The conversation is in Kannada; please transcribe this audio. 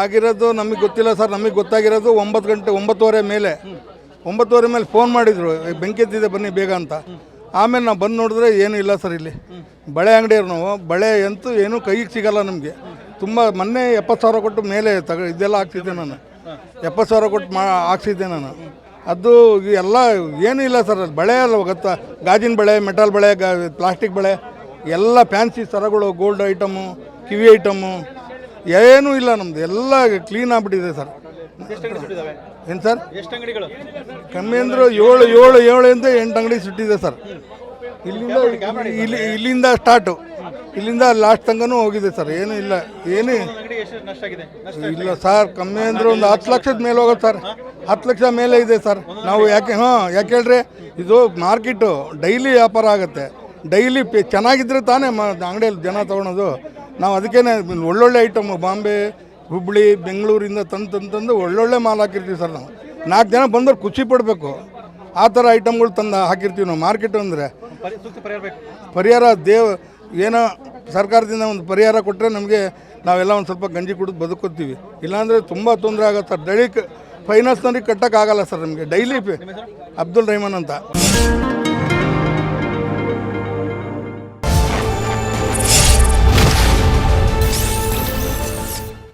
ಆಗಿರೋದು ನಮಗೆ ಗೊತ್ತಿಲ್ಲ ಸರ್, ನಮಗೆ ಗೊತ್ತಾಗಿರೋದು ಒಂಬತ್ತು ಗಂಟೆ, ಒಂಬತ್ತುವರೆ ಮೇಲೆ. ಒಂಬತ್ತುವರೆ ಮೇಲೆ ಫೋನ್ ಮಾಡಿದರು ಬೆಂಕಿ ಎತ್ತಿದೆ ಬನ್ನಿ ಬೇಗ ಅಂತ. ಆಮೇಲೆ ನಾವು ಬಂದು ನೋಡಿದ್ರೆ ಏನೂ ಇಲ್ಲ ಸರ್ ಇಲ್ಲಿ. ಬಳೆ ಅಂಗಡಿಯವ್ರು ನಾವು. ಬಳೆ ಅಂತೂ ಏನೂ ಕೈಗೆ ಸಿಗಲ್ಲ ನಮಗೆ. ತುಂಬ ಮೊನ್ನೆ ಎಪ್ಪತ್ತು ಸಾವಿರ ಕೊಟ್ಟು ಮೇಲೆ ತಗ, ಇದೆಲ್ಲ ಹಾಕ್ತಿದ್ದೆ ನಾನು. ಎಪ್ಪತ್ತು ಸಾವಿರ ಕೊಟ್ಟು ಮಾ, ಹಾಕ್ಸಿದ್ದೆ ನಾನು. ಅದು ಎಲ್ಲ ಏನೂ ಇಲ್ಲ ಸರ್, ಅದು ಬಳೆ ಅಲ್ಲ ಗೊತ್ತಾ? ಗಾಜಿನ ಬಳೆ, ಮೆಟಲ್ ಬಳೆ, ಗಾ, ಪ್ಲಾಸ್ಟಿಕ್ ಬಳೆ, ಎಲ್ಲ ಫ್ಯಾನ್ಸಿ ಸರಗಳು, ಗೋಲ್ಡ್ ಐಟಮು, ಕಿವಿ ಐಟಮು ಏನೂ ಇಲ್ಲ ನಮ್ದು. ಎಲ್ಲ ಕ್ಲೀನ್ ಆಗ್ಬಿಟ್ಟಿದೆ ಸರ್. ಏನು ಸರ್? ಕಮ್ಮಿ ಅಂದ್ರೆ ಏಳು ಏಳು ಏಳಿಂದ ಎಂಟು ಅಂಗಡಿ ಸುಟ್ಟಿದೆ ಸರ್. ಇಲ್ಲಿಂದ ಇಲ್ಲಿ ಇಲ್ಲಿಂದ ಸ್ಟಾರ್ಟು ಇಲ್ಲಿಂದ ಲಾಸ್ಟ್ ತನಕನೂ ಹೋಗಿದೆ ಸರ್. ಏನೂ ಇಲ್ಲ. ಏನು ಇಲ್ಲ ಸರ್. ಕಮ್ಮಿ ಅಂದ್ರೆ ಒಂದು ಹತ್ತು ಲಕ್ಷದ ಮೇಲೆ ಹೋಗೋದು ಸರ್. ಹತ್ತು ಲಕ್ಷ ಮೇಲೆ ಇದೆ ಸರ್. ನಾವು ಯಾಕೆ ಹಾಂ ಯಾಕೆ ಹೇಳ್ರಿ? ಇದು ಮಾರ್ಕೆಟು ಡೈಲಿ ವ್ಯಾಪಾರ ಆಗುತ್ತೆ. ಡೈಲಿ ಪೆ ಚೆನ್ನಾಗಿದ್ರೆ ತಾನೇ ಮ ಅಂಗಡಿಯಲ್ಲಿ ಜನ ತೊಗೊಳೋದು. ನಾವು ಅದಕ್ಕೇನೆ ಒಳ್ಳೊಳ್ಳೆ ಐಟಮ್ ಬಾಂಬೆ ಹುಬ್ಬಳ್ಳಿ ಬೆಂಗಳೂರಿಂದ ತಂದು ತಂದು ತಂದು ಒಳ್ಳೊಳ್ಳೆ ಮಾಲ್ ಹಾಕಿರ್ತೀವಿ ಸರ್ ನಾವು. ನಾಲ್ಕು ಜನ ಬಂದವ್ರು ಖುಷಿ ಪಡಬೇಕು. ಆ ಥರ ಐಟಮ್ಗಳು ತಂದು ಹಾಕಿರ್ತೀವಿ ನಾವು. ಮಾರ್ಕೆಟ್ ಅಂದರೆ ಪರಿ ಪರಿಹಾರ ದೇವ ಪರಿಹಾರ ದೇವ್ ಏನೋ ಸರ್ಕಾರದಿಂದ ಒಂದು ಪರಿಹಾರ ಕೊಟ್ಟರೆ ನಮಗೆ ನಾವೆಲ್ಲ ಒಂದು ಸ್ವಲ್ಪ ಗಂಜಿ ಕುಡಿದು ಬದುಕೋತೀವಿ ಇಲ್ಲಾಂದರೆ ತುಂಬ ತೊಂದರೆ ಆಗುತ್ತೆ ಸರ್. ಡೈಲಿ ಫೈನಾನ್ಸ್ನವ್ರಿಗೆ ಕಟ್ಟೋಕ್ಕಾಗಲ್ಲ ಸರ್ ನಮಗೆ. ಡೈಲಿ ಅಬ್ದುಲ್ ರಹಮಾನ್ ಅಂತ.